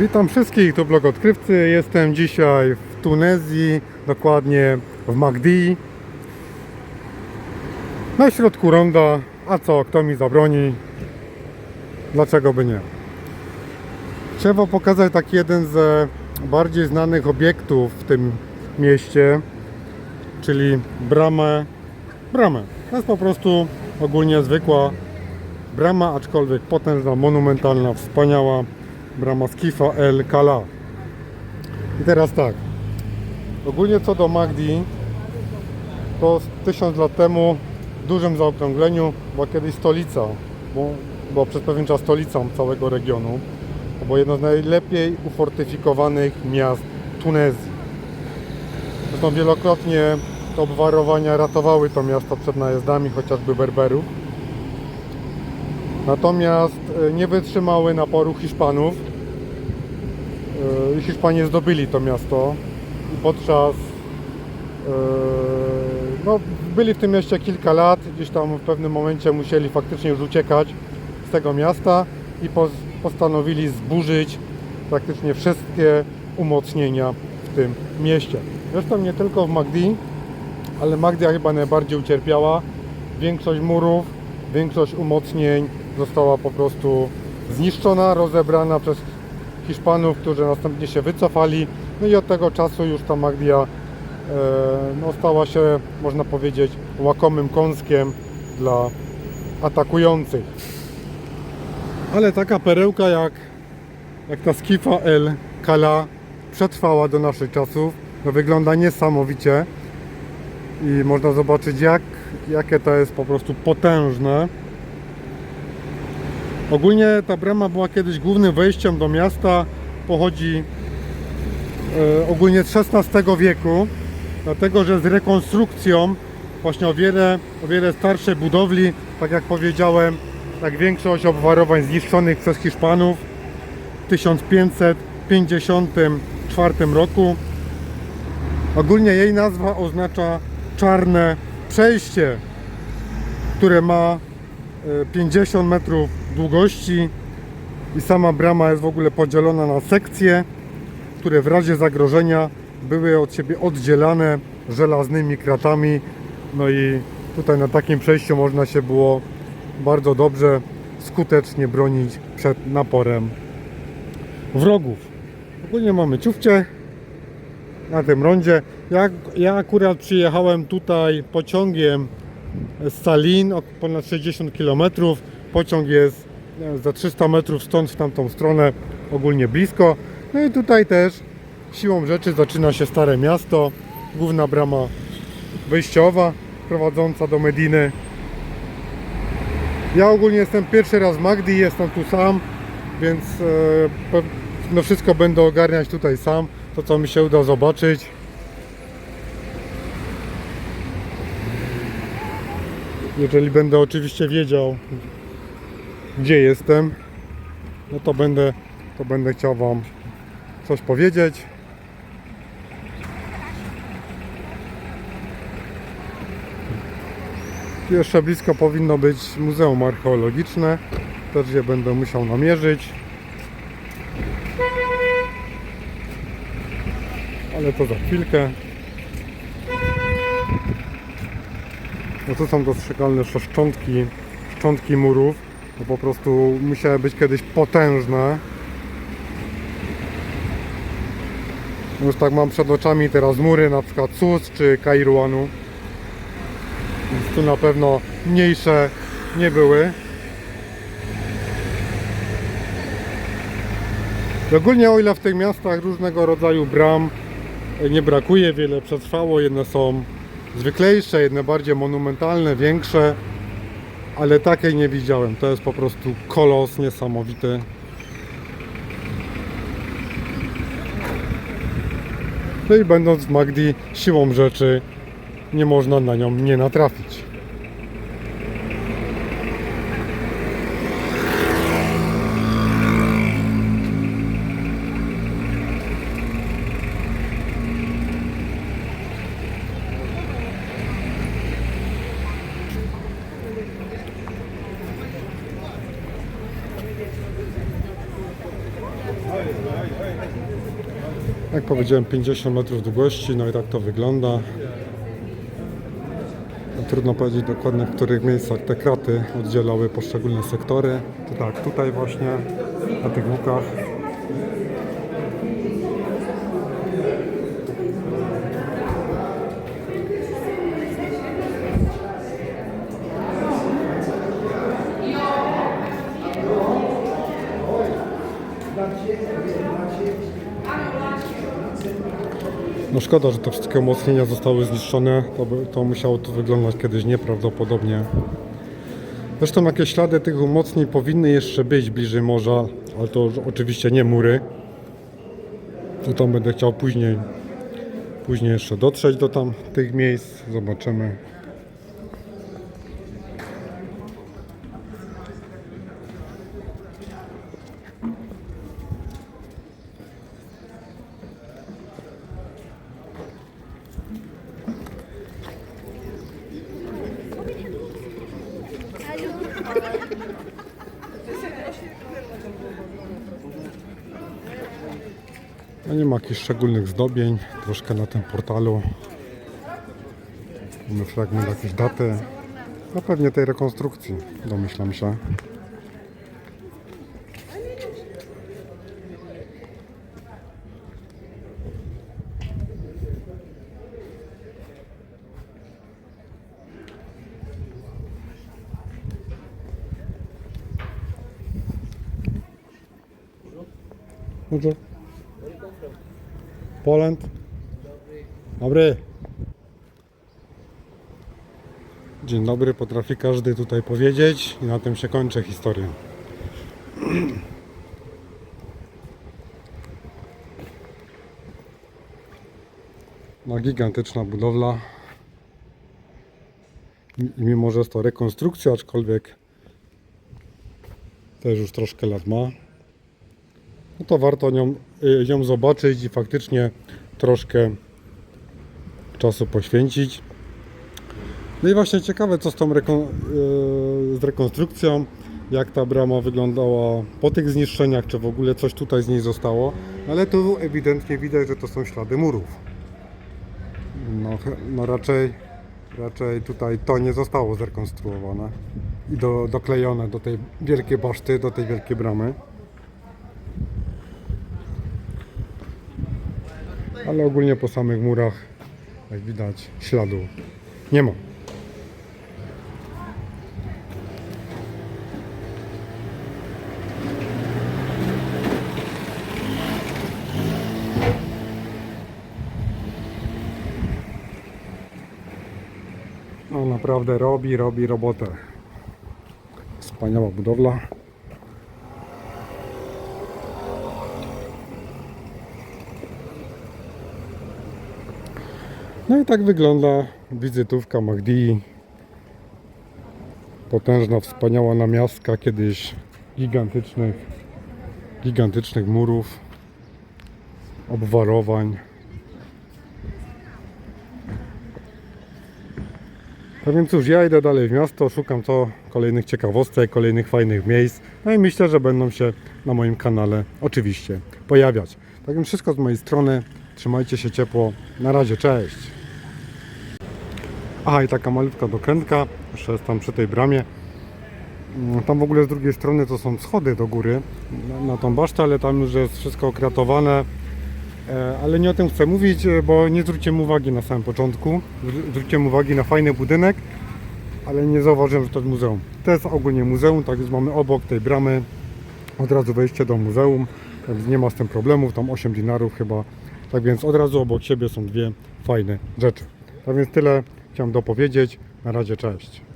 Witam wszystkich, to blog odkrywcy. Jestem dzisiaj w Tunezji, dokładnie w Magdi. Na środku ronda, a co, kto mi zabroni? Dlaczego by nie? Trzeba pokazać taki jeden z bardziej znanych obiektów w tym mieście, czyli bramę. Bramę. To jest po prostu ogólnie zwykła brama, aczkolwiek potężna, monumentalna, wspaniała brama Skifa El Kala. I teraz tak. Ogólnie co do Magdi, to z tysiąc lat temu w dużym zaokrągleniu była kiedyś stolica, bo była przez pewien czas stolicą całego regionu. To było jedno z najlepiej ufortyfikowanych miast Tunezji. Zresztą wielokrotnie obwarowania ratowały to miasto przed najazdami chociażby Berberów. Natomiast e, nie wytrzymały naporu Hiszpanów. E, Hiszpanie zdobyli to miasto i podczas e, no, byli w tym mieście kilka lat, gdzieś tam w pewnym momencie musieli faktycznie już uciekać z tego miasta i postanowili zburzyć praktycznie wszystkie umocnienia w tym mieście. Zresztą nie tylko w Magdi, ale Magdia chyba najbardziej ucierpiała. Większość murów, większość umocnień została po prostu zniszczona, rozebrana przez Hiszpanów, którzy następnie się wycofali. No i od tego czasu już ta Magdia e, no, stała się, można powiedzieć, łakomym kąskiem dla atakujących. Ale taka perełka jak, jak ta Skifa El Kala przetrwała do naszych czasów. No, wygląda niesamowicie i można zobaczyć jak, jakie to jest po prostu potężne. Ogólnie ta brama była kiedyś głównym wejściem do miasta, pochodzi e, ogólnie z XVI wieku, dlatego że z rekonstrukcją właśnie o wiele, o wiele starszej budowli, tak jak powiedziałem, jak większość obwarowań zniszczonych przez Hiszpanów w 1554 roku. Ogólnie jej nazwa oznacza czarne przejście, które ma e, 50 metrów długości i sama brama jest w ogóle podzielona na sekcje, które w razie zagrożenia były od siebie oddzielane żelaznymi kratami. No i tutaj na takim przejściu można się było bardzo dobrze, skutecznie bronić przed naporem wrogów. Ogólnie mamy ciufcie na tym rondzie. Ja, ja akurat przyjechałem tutaj pociągiem z Salin, ponad 60 km. Pociąg jest za 300 metrów stąd w tamtą stronę, ogólnie blisko. No i tutaj też siłą rzeczy zaczyna się Stare Miasto, główna brama wyjściowa prowadząca do Mediny. Ja ogólnie jestem pierwszy raz w Magdi, jestem tu sam, więc e, no wszystko będę ogarniać tutaj sam, to co mi się uda zobaczyć. Jeżeli będę oczywiście wiedział, gdzie jestem, no to będę, to będę chciał Wam coś powiedzieć. Jeszcze blisko powinno być Muzeum Archeologiczne. Też je będę musiał namierzyć. Ale to za chwilkę. No to są dostrzegalne szczątki, szczątki murów. To po prostu musiały być kiedyś potężne. Już tak mam przed oczami teraz mury, na przykład Sus czy Kairuanu. Więc tu na pewno mniejsze nie były. Ogólnie o ile w tych miastach różnego rodzaju bram nie brakuje, wiele przetrwało, jedne są zwyklejsze, jedne bardziej monumentalne, większe, ale takiej nie widziałem. To jest po prostu kolos niesamowity. No i będąc w Magdi, siłą rzeczy nie można na nią nie natrafić. Jak powiedziałem 50 metrów długości, no i tak to wygląda. No, Trudno powiedzieć dokładnie w których miejscach te kraty oddzielały poszczególne sektory. To tak, tutaj właśnie na tych łukach No szkoda, że te wszystkie umocnienia zostały zniszczone. To, to musiało tu wyglądać kiedyś nieprawdopodobnie. Zresztą jakieś ślady tych umocnień powinny jeszcze być bliżej morza, ale to oczywiście nie mury. To będę chciał później, później jeszcze dotrzeć do tam tych miejsc. Zobaczymy. No nie ma jakichś szczególnych zdobień, troszkę na tym portalu. Mamy fragment jakiejś daty. No pewnie tej rekonstrukcji, domyślam się. Bonjour. Poland. Dobry. Dzień dobry, potrafi każdy tutaj powiedzieć i na tym się kończy historia. No gigantyczna budowla. I mimo, że jest to rekonstrukcja, aczkolwiek też już troszkę lat ma no to warto nią, y, ją zobaczyć i faktycznie troszkę czasu poświęcić. No i właśnie ciekawe, co z tą y, z rekonstrukcją, jak ta brama wyglądała po tych zniszczeniach, czy w ogóle coś tutaj z niej zostało, ale tu ewidentnie widać, że to są ślady murów. No, no raczej, raczej tutaj to nie zostało zrekonstruowane i do, doklejone do tej wielkiej baszty, do tej wielkiej bramy. Ale ogólnie po samych murach, jak widać, śladu nie ma. No naprawdę robi, robi robotę. Wspaniała budowla. No i tak wygląda wizytówka Magdi. Potężna, wspaniała namiastka kiedyś gigantycznych, gigantycznych murów, obwarowań. No więc cóż, ja idę dalej w miasto, szukam co kolejnych ciekawostek, kolejnych fajnych miejsc. No i myślę, że będą się na moim kanale oczywiście pojawiać. Tak więc wszystko z mojej strony. Trzymajcie się ciepło. Na razie, cześć. Aha, i taka malutka dokrętka, jeszcze jest tam przy tej bramie. Mm, Tam w ogóle z drugiej strony to są schody do góry na, tą basztę, ale tam już jest wszystko okratowane. E, Ale nie o tym chcę mówić, e, bo nie zwróciłem uwagi na samym początku. Zwró- Zwróciłem uwagi na fajny budynek, ale nie zauważyłem, że to jest muzeum. To jest ogólnie muzeum, tak więc mamy obok tej bramy od razu wejście do muzeum, tak więc nie ma z tym problemów, tam 8 dinarów chyba. Tak więc od razu obok siebie są dwie fajne rzeczy. Tak więc tyle chciałem dopowiedzieć. Na razie, cześć.